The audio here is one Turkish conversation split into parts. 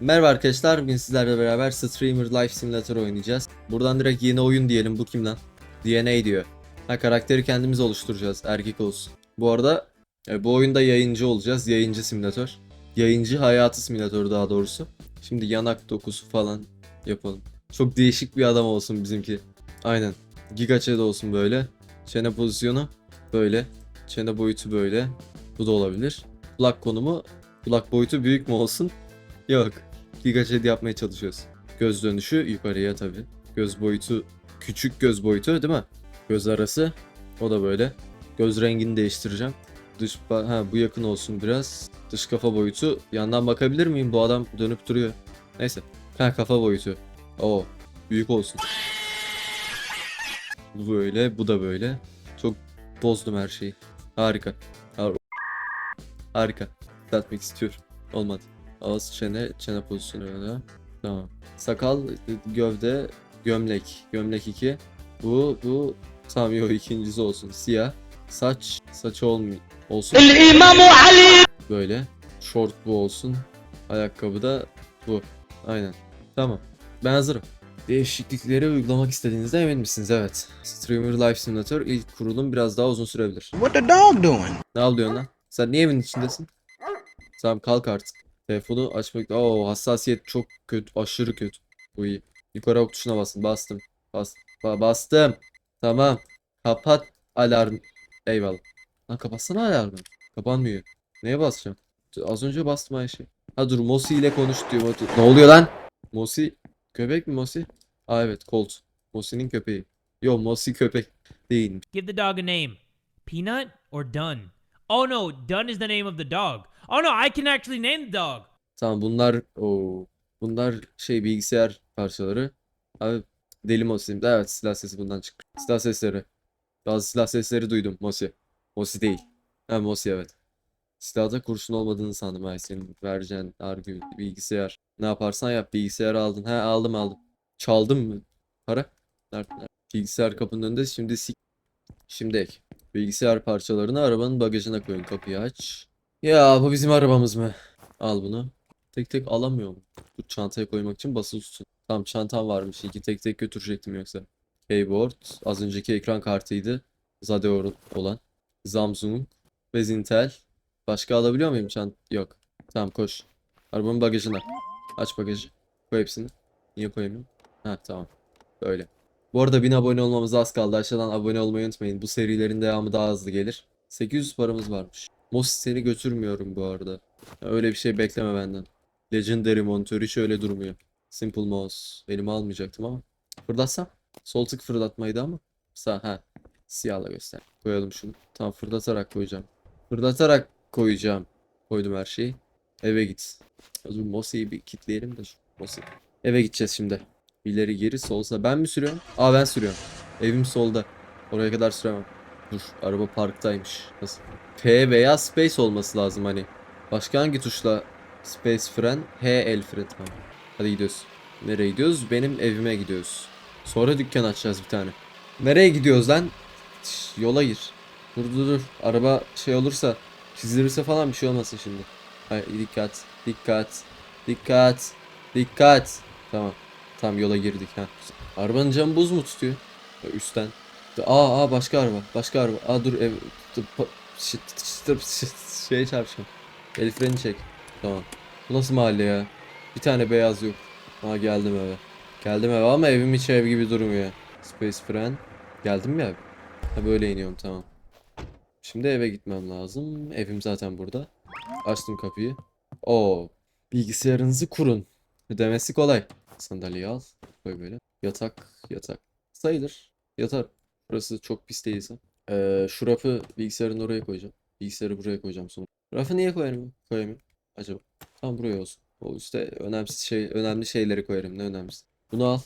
Merhaba arkadaşlar, bugün sizlerle beraber Streamer Life Simulator oynayacağız. Buradan direkt yeni oyun diyelim, bu kim lan? DNA diyor. Ha karakteri kendimiz oluşturacağız, erkek olsun. Bu arada e, bu oyunda yayıncı olacağız, yayıncı simülatör. Yayıncı hayatı simülatörü daha doğrusu. Şimdi yanak dokusu falan yapalım. Çok değişik bir adam olsun bizimki. Aynen. Giga chat olsun böyle. Çene pozisyonu böyle. Çene boyutu böyle. Bu da olabilir. Kulak konumu kulak boyutu büyük mü olsun? Yok. Giga chat yapmaya çalışıyoruz. Göz dönüşü yukarıya tabi. Göz boyutu küçük göz boyutu değil mi? Göz arası. O da böyle. Göz rengini değiştireceğim. Dış ha bu yakın olsun biraz. Dış kafa boyutu. Yandan bakabilir miyim? Bu adam dönüp duruyor. Neyse. Ha kafa boyutu. Oo. Büyük olsun. Bu böyle, bu da böyle. Çok bozdum her şeyi. Harika. Har- Harika. Düzeltmek istiyorum. Olmadı. Ağız, çene, çene pozisyonu öyle. Tamam. Sakal, gövde, gömlek. Gömlek 2. Bu, bu tamam yok ikincisi olsun. Siyah. Saç, saç olmuyor. Olsun. Böyle. Short bu olsun. Ayakkabı da bu. Aynen. Tamam. Ben hazırım. Değişiklikleri uygulamak istediğinizde emin misiniz? Evet. Streamer Life Simulator ilk kurulum biraz daha uzun sürebilir. What the dog doing? Ne alıyorsun lan? Sen niye evin içindesin? Tamam kalk artık. Telefonu açmak... Oo hassasiyet çok kötü. Aşırı kötü. Bu iyi. Yukarı ok tuşuna basın. Bastım. Bas ba- bastım. Tamam. Kapat alarm. Eyvallah. Lan kapatsana alarmı. Kapanmıyor. Neye basacağım? Az önce bastım aynı şey. Ha dur Mosi ile konuş diyor. Ne oluyor lan? Mosi. Köpek mi Mosi? Aa evet Colt. Mosi'nin köpeği. Yo Mosi köpek değil. Give the dog a name. Peanut or Dun? Oh no, Dun is the name of the dog. Oh no, I can actually name the dog. Tamam bunlar o bunlar şey bilgisayar parçaları. Abi deli Mosi. Evet silah sesi bundan çıktı. Silah sesleri. Bazı silah sesleri duydum Mosi. Mosi değil. Ha Mosi evet. Silahda kurşun olmadığını sandım ay senin vereceğin argü bilgisayar. Ne yaparsan yap bilgisayar aldın. He aldım aldım. Çaldım mı? Para? Nerede? nerede? Bilgisayar kapının önünde şimdi sik. Şimdi ek. Bilgisayar parçalarını arabanın bagajına koyun. Kapıyı aç. Ya bu bizim arabamız mı? Al bunu. Tek tek alamıyorum. Dur çantaya koymak için basılı tutun. Tamam çantam varmış. İki tek tek götürecektim yoksa. Keyboard. Az önceki ekran kartıydı. Zadeor olan. Samsung. Ve Zintel. Başka alabiliyor muyum çant? Yok. Tamam koş. Arabanın bagajına. Aç bagajı. Koy hepsini. Niye koyamıyorum? Ha tamam. Böyle. Bu arada 1000 abone olmamıza az kaldı. Aşağıdan abone olmayı unutmayın. Bu serilerin devamı daha hızlı gelir. 800 paramız varmış. Mosi seni götürmüyorum bu arada. Öyle bir şey bekleme benden. Legendary monitör hiç öyle durmuyor. Simple mouse. Elime almayacaktım ama. Fırlatsam. Sol tık fırlatmaydı ama. Sağ ha. Siyahla göster. Koyalım şunu. Tamam fırlatarak koyacağım. Fırlatarak koyacağım. Koydum her şeyi. Eve git. Zaman Mosi'yi bir kitleyelim de. şu Mosi. Eve gideceğiz şimdi. İleri geri solsa. Ben mi sürüyorum? Aa ben sürüyorum. Evim solda. Oraya kadar süremem. Dur araba parktaymış. Nasıl? P veya space olması lazım hani. Başka hangi tuşla space fren? H el fren tamam. Hadi gidiyoruz. Nereye gidiyoruz? Benim evime gidiyoruz. Sonra dükkan açacağız bir tane. Nereye gidiyoruz lan? Şş, yola gir. Dur dur dur. Araba şey olursa çizilirse falan bir şey olmasın şimdi. Hayır dikkat. Dikkat. Dikkat. Dikkat. Tamam. Tam yola girdik ha. Arabanın camı buz mu tutuyor? Ya Aa aa başka araba. Başka araba. Aa dur ev. şeye çarpacağım. El freni çek. Tamam. Bu nasıl mahalle ya? Bir tane beyaz yok. Aa geldim eve. Geldim eve ama evim hiç ev gibi durmuyor. Space fren. Geldim eve? Ha böyle iniyorum tamam. Şimdi eve gitmem lazım. Evim zaten burada. Açtım kapıyı. Oo. Bilgisayarınızı kurun. Ödemesi kolay. Sandalyeyi al. Koy böyle. Yatak. Yatak. Sayılır. Yatar. Burası çok pis değilse. Ee, şu rafı bilgisayarın oraya koyacağım. Bilgisayarı buraya koyacağım sonra. Rafı niye koyarım? Koyamıyorum. Acaba. Tam buraya olsun. O üstte önemsiz şey, önemli şeyleri koyarım. Ne önemlisi. Bunu al.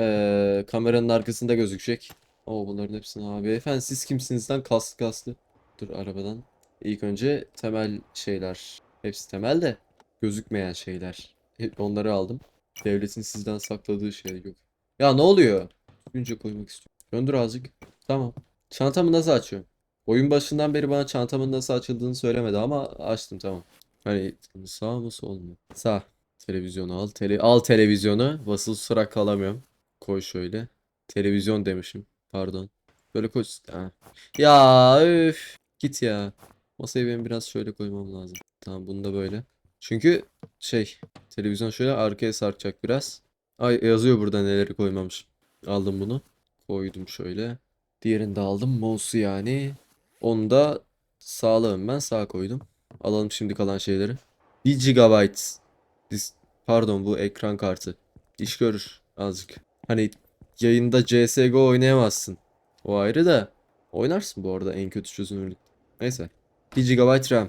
Ee, kameranın arkasında gözükecek. Oo bunların hepsini abi. Efendim siz kimsiniz lan? Kaslı kaslı. Dur arabadan. İlk önce temel şeyler. Hepsi temel de gözükmeyen şeyler. Hep onları aldım. Devletin sizden sakladığı şey yok. Ya ne oluyor? Düzgünce koymak istiyorum. Döndür azıcık. Tamam. Çantamı nasıl açıyorum? Oyun başından beri bana çantamın nasıl açıldığını söylemedi ama açtım tamam. Hani sağ mı sol mu? Sağ. Televizyonu al. Tele al televizyonu. Basılı tutarak kalamıyorum. Koy şöyle. Televizyon demişim. Pardon. Böyle koy. Ha. Ya üf. Git ya. Masayı benim biraz şöyle koymam lazım. Tamam bunu da böyle. Çünkü şey televizyon şöyle arkaya sarkacak biraz. Ay yazıyor burada neleri koymamışım. Aldım bunu. Koydum şöyle. Diğerini de aldım. Mouse'u yani. Onu da sağlığım ben sağ koydum. Alalım şimdi kalan şeyleri. 1 GB. Pardon bu ekran kartı. İş görür azıcık. Hani yayında CSGO oynayamazsın. O ayrı da. Oynarsın bu arada en kötü çözünürlük. Neyse. 1 GB RAM.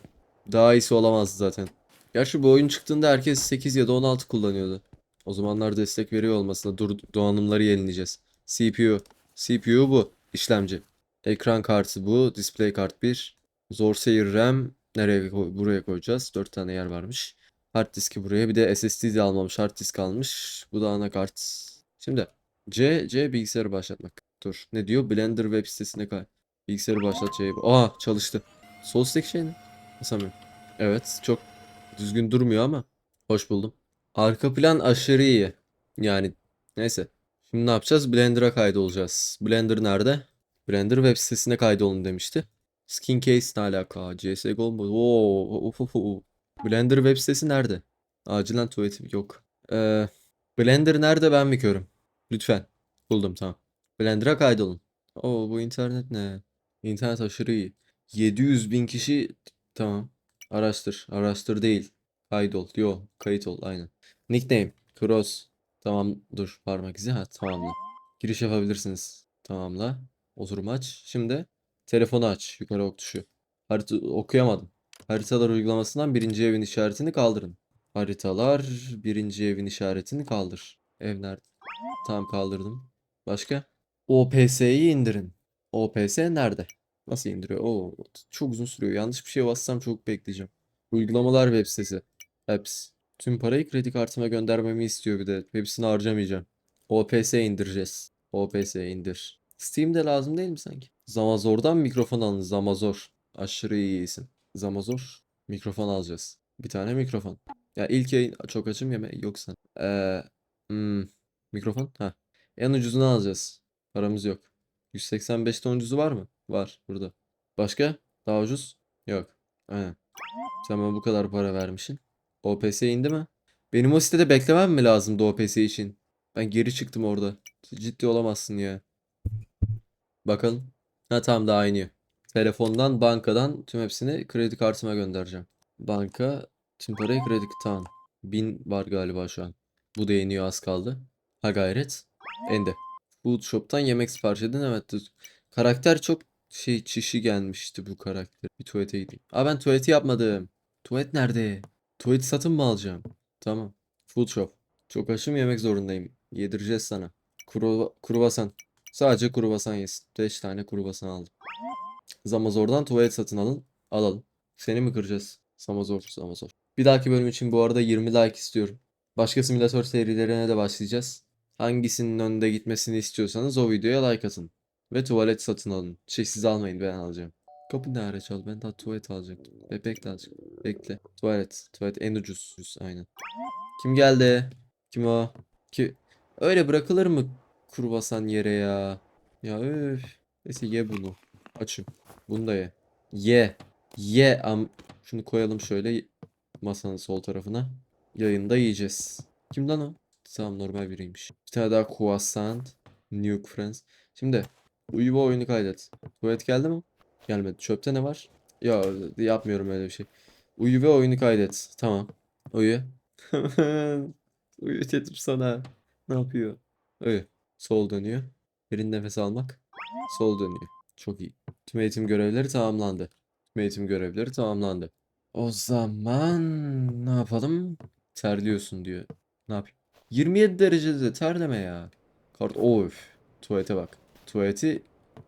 Daha iyisi olamazdı zaten. Gerçi bu oyun çıktığında herkes 8 ya da 16 kullanıyordu. O zamanlar destek veriyor olmasına dur donanımları yenileyeceğiz. CPU. CPU bu. İşlemci. Ekran kartı bu. Display kart 1. Zorsayer RAM. Nereye koy buraya koyacağız? 4 tane yer varmış. Hard diski buraya. Bir de SSD de almamış. Hard disk almış. Bu da anakart. Şimdi C, C bilgisayarı başlatmak. Dur. Ne diyor? Blender web sitesine kay. Bilgisayarı başlat C'ye. Aa çalıştı. Sol stack şey ne? Basamıyorum. Evet. Çok düzgün durmuyor ama. Hoş buldum. Arka plan aşırı iyi. Yani neyse. Şimdi ne yapacağız? Blender'a kaydolacağız. Blender nerede? Blender web sitesine kaydolun demişti. Skin case ne alaka? CSGO mu? Oo. Blender web sitesi nerede? Acilen tuvaletim yok. Ee, Blender nerede ben mi körüm? Lütfen. Buldum tamam. Blender'a kaydolun. Oo bu internet ne? İnternet aşırı iyi. 700 bin kişi tamam. Araştır. Araştır değil. Kaydol. Yo kayıt ol aynen. Nickname. Cross. Tamam dur parmak izi. Ha tamamla. Giriş yapabilirsiniz. Tamamla. Oturum aç. Şimdi telefonu aç. Yukarı ok tuşu. Harita okuyamadım. Haritalar uygulamasından birinci evin işaretini kaldırın. Haritalar birinci evin işaretini kaldır. Ev nerede? Tamam kaldırdım. Başka? OPS'yi indirin. OPS nerede? Nasıl indiriyor? Oo, çok uzun sürüyor. Yanlış bir şey bassam çok bekleyeceğim. Uygulamalar web sitesi. Apps. Tüm parayı kredi kartıma göndermemi istiyor bir de. Hepsini harcamayacağım. OPS indireceğiz. OPS indir. Steam'de lazım değil mi sanki? Zamazor'dan mikrofon alın. Zamazor. Aşırı iyi isim. Zamazor. Mikrofon alacağız. Bir tane mikrofon. Ya ilk yayın çok açım yeme yoksa. Ee, hmm, mikrofon. Ha. En ucuzunu alacağız. Paramız yok. 185'te ucuzu var mı? Var burada. Başka? Daha ucuz? Yok. Aynen. Sen bana bu kadar para vermişsin. OPS indi mi? Benim o sitede beklemem mi lazımdı OPS için? Ben geri çıktım orada. Ciddi olamazsın ya. Bakalım. Ha tamam daha iniyor. Telefondan, bankadan tüm hepsini kredi kartıma göndereceğim. Banka tüm parayı kredi tamam. 1000 var galiba şu an. Bu da iniyor az kaldı. Ha gayret. Ende. Food Shop'tan yemek sipariş edin. Evet. Karakter çok şey çişi gelmişti bu karakter. Bir tuvalete gideyim. Aa ben tuvaleti yapmadım. Tuvalet nerede? Tuvaleti satın mı alacağım? Tamam. Food Shop. Çok açım yemek zorundayım. Yedireceğiz sana. Kuru, kruvasan. Sadece kruvasan yesin. 5 tane kruvasan aldım. Zamazor'dan tuvalet satın alın. Alalım. Seni mi kıracağız? Zamazor, Zamazor. Bir dahaki bölüm için bu arada 20 like istiyorum. Başka simülatör serilerine de başlayacağız. Hangisinin önde gitmesini istiyorsanız o videoya like atın. Ve tuvalet satın alın. Şey siz almayın ben alacağım. Kapı ne ara çal? Ben daha tuvalet alacaktım. Be bekle azıcık. Bekle. Tuvalet. Tuvalet en ucuz. Ucuz, Aynen. Kim geldi? Kim o? Ki öyle bırakılır mı kurbasan yere ya? Ya öf. Neyse ye bunu. Açım. Bunu da ye. Ye. Ye am. Şunu koyalım şöyle masanın sol tarafına. Yayında yiyeceğiz. Kim lan o? Tamam normal biriymiş. Bir tane daha croissant. New Friends. Şimdi uyu bu oyunu kaydet. Tuvalet geldi mi? Gelmedi. Çöpte ne var? Ya yapmıyorum öyle bir şey. Uyu ve oyunu kaydet. Tamam. Uyu. Uyu dedim sana. Ne yapıyor? Uyu. Sol dönüyor. Derin nefes almak. Sol dönüyor. Çok iyi. Tüm eğitim görevleri tamamlandı. Tüm eğitim görevleri tamamlandı. O zaman ne yapalım? Terliyorsun diyor. Ne yapayım? 27 derecede terleme ya. Kart of. Tuvalete bak. Tuvaleti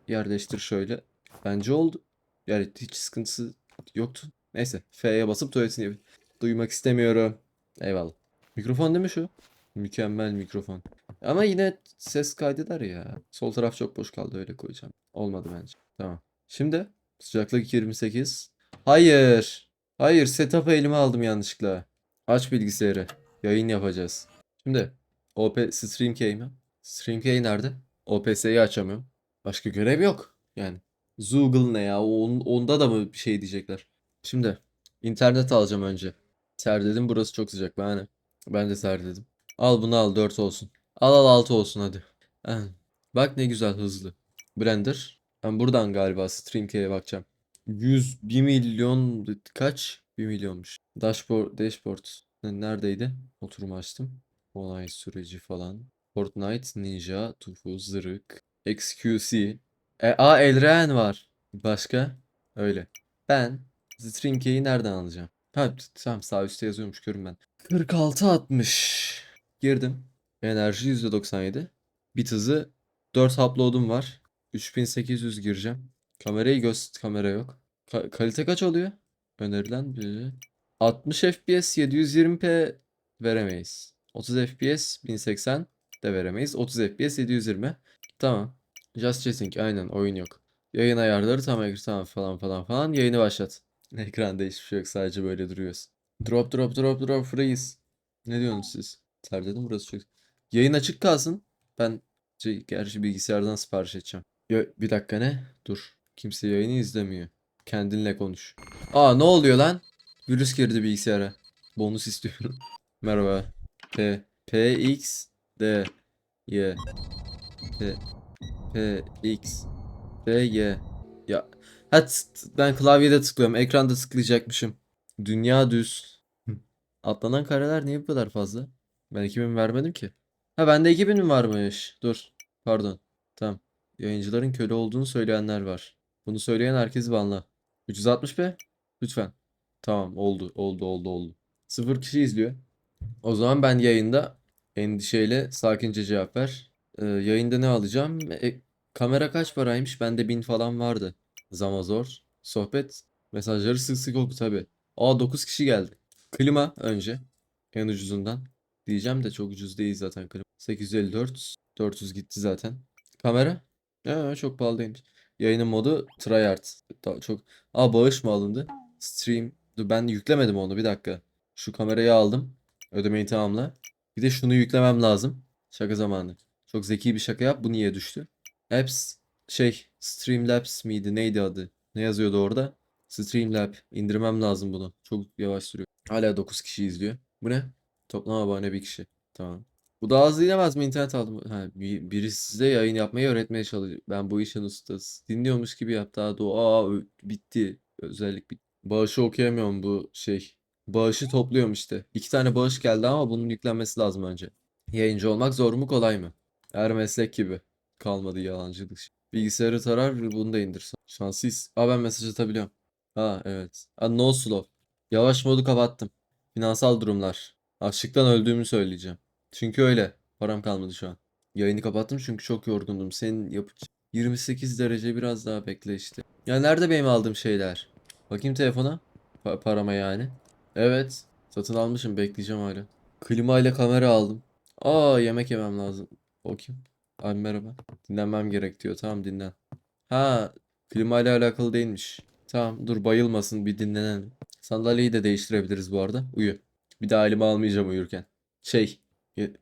yerleştir şöyle. Bence oldu. Yani hiç sıkıntısı yoktu. Neyse. F'ye basıp tuvaletini yap. Duymak istemiyorum. Eyvallah. Mikrofon değil mi şu? Mükemmel mikrofon. Ama yine ses kaydeder ya. Sol taraf çok boş kaldı öyle koyacağım. Olmadı bence. Tamam. Şimdi sıcaklık 28. Hayır. Hayır setup'ı elime aldım yanlışlıkla. Aç bilgisayarı. Yayın yapacağız. Şimdi OP Stream Key mi? Stream Key nerede? OPS'yi açamıyorum. Başka görev yok. Yani Zoogle ne ya? On- onda da mı bir şey diyecekler? Şimdi internet alacağım önce. Terledim burası çok sıcak. Ben ben de terledim. Al bunu al 4 olsun. Al al 6 olsun hadi. Ha, Bak ne güzel hızlı. Blender. Ben buradan galiba StreamKey'e bakacağım. 100 1 milyon kaç? 1 milyonmuş. Dashboard dashboard Ne- neredeydi? Oturum açtım. Olay süreci falan. Fortnite, Ninja, Tufu, Zırık, XQC. E, a Elren var. Başka? Öyle. Ben StreamKey'i nereden alacağım? Ha tamam sağ üstte yazıyormuş görün ben. 46.60. Girdim. Enerji %97. Bit hızı 4 upload'um var. 3800 gireceğim. Kamerayı göz kamera yok. Ka- kalite kaç oluyor? Önerilen bir 60 FPS 720p veremeyiz. 30 FPS 1080 de veremeyiz. 30 FPS 720. Tamam. Just chatting aynen oyun yok. Yayın ayarları tam ekran tamam falan falan falan. Yayını başlat. Ekranda hiçbir şey yok sadece böyle duruyoruz. Drop drop drop drop freeze. Ne diyorsunuz siz? Terledim burası çok. Yayın açık kalsın. Ben şey, gerçi bilgisayardan sipariş edeceğim. Yo, bir dakika ne? Dur. Kimse yayını izlemiyor. Kendinle konuş. Aa ne oluyor lan? Virüs girdi bilgisayara. Bonus istiyorum. Merhaba. P P X D Y P P X D Y Ya ha, ben klavyede tıklıyorum. Ekranda tıklayacakmışım. Dünya düz. Atlanan kareler niye bu kadar fazla? Ben 2000 vermedim ki. Ha bende 2000 mi varmış? Dur. Pardon. Tamam. Yayıncıların köle olduğunu söyleyenler var. Bunu söyleyen herkes banla. 360p. Lütfen. Tamam oldu oldu oldu oldu. Sıfır kişi izliyor. O zaman ben yayında endişeyle sakince cevap ver. Ee, yayında ne alacağım? E, kamera kaç paraymış? Bende 1000 falan vardı. Zamazor. Sohbet. Mesajları sık sık oku tabii. Aa 9 kişi geldi. Klima önce. En ucuzundan. Diyeceğim de çok ucuz değil zaten klima. 854. 400 gitti zaten. Kamera? Ya çok pahalı değilmiş. Yayının modu tryhard. Çok. Aa bağış mı alındı? Stream. Dur ben yüklemedim onu bir dakika. Şu kamerayı aldım. Ödemeyi tamamla. Bir de şunu yüklemem lazım. Şaka zamanı. Çok zeki bir şaka yap. Bu niye düştü? Apps şey Streamlabs miydi? Neydi adı? Ne yazıyordu orada? Streamlab. İndirmem lazım bunu. Çok yavaş sürüyor. Hala 9 kişi izliyor. Bu ne? Toplam abone bir kişi. Tamam. Bu daha hızlı inemez mi? İnternet aldım. Ha, bir- biri size yayın yapmayı öğretmeye çalışıyor. Ben bu işin ustası. Dinliyormuş gibi yap. Daha ö- bitti. Özellik bitti. Bağışı okuyamıyorum bu şey. Bağışı topluyorum işte. İki tane bağış geldi ama bunun yüklenmesi lazım önce. Yayıncı olmak zor mu kolay mı? Her meslek gibi. Kalmadı yalancılık. Bilgisayarı tarar bunu da indir. Şanslıyız. Aa ben mesaj atabiliyorum. Ha evet. Aa, no slow. Yavaş modu kapattım. Finansal durumlar. Açlıktan öldüğümü söyleyeceğim. Çünkü öyle. Param kalmadı şu an. Yayını kapattım çünkü çok yorgundum. Senin yap 28 derece biraz daha bekle işte. Ya nerede benim aldığım şeyler? Bakayım telefona. Pa- parama yani. Evet. Satın almışım. Bekleyeceğim hala. Klima ile kamera aldım. Aa yemek yemem lazım. O? Abi merhaba. Dinlenmem gerek diyor. Tamam dinlen. Ha klima ile alakalı değilmiş. Tamam dur bayılmasın bir dinlenelim. Sandalyeyi de değiştirebiliriz bu arada. Uyu. Bir daha elime almayacağım uyurken. Şey. ye-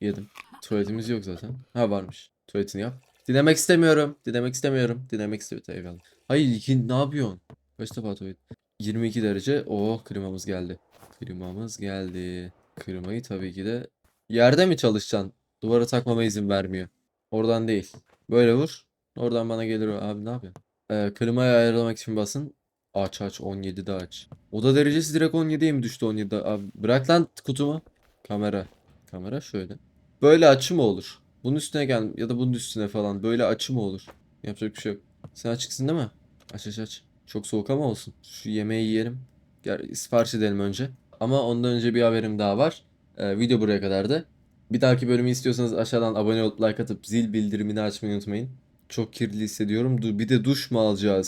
yedim. Tuvaletimiz yok zaten. Ha varmış. Tuvaletini yap. Dinlemek istemiyorum. Dinlemek istemiyorum. Dinlemek istemiyorum. Eyvallah. Hayır iki, ne yapıyorsun? Kaç defa tuvalet? 22 derece. Oh klimamız geldi. Klimamız geldi. Klimayı tabii ki de yerde mi çalışacaksın? Duvara takmama izin vermiyor. Oradan değil. Böyle vur. Oradan bana gelir o. Abi ne yapıyorsun? Ee, klimayı ayarlamak için basın. Aç aç 17'de aç. Oda derecesi direkt 17'ye mi düştü 17'de? Abi bırak lan kutumu. Kamera. Kamera şöyle. Böyle açı mı olur? Bunun üstüne gel ya da bunun üstüne falan. Böyle açı mı olur? Yapacak bir şey yok. Sen açıksın değil mi? Aç aç aç. Çok soğuk ama olsun. Şu yemeği yiyelim. Gel sipariş edelim önce. Ama ondan önce bir haberim daha var. Ee, video buraya kadardı. Bir dahaki bölümü istiyorsanız aşağıdan abone olup like atıp zil bildirimini açmayı unutmayın. Çok kirli hissediyorum. Bir de duş mu alacağız?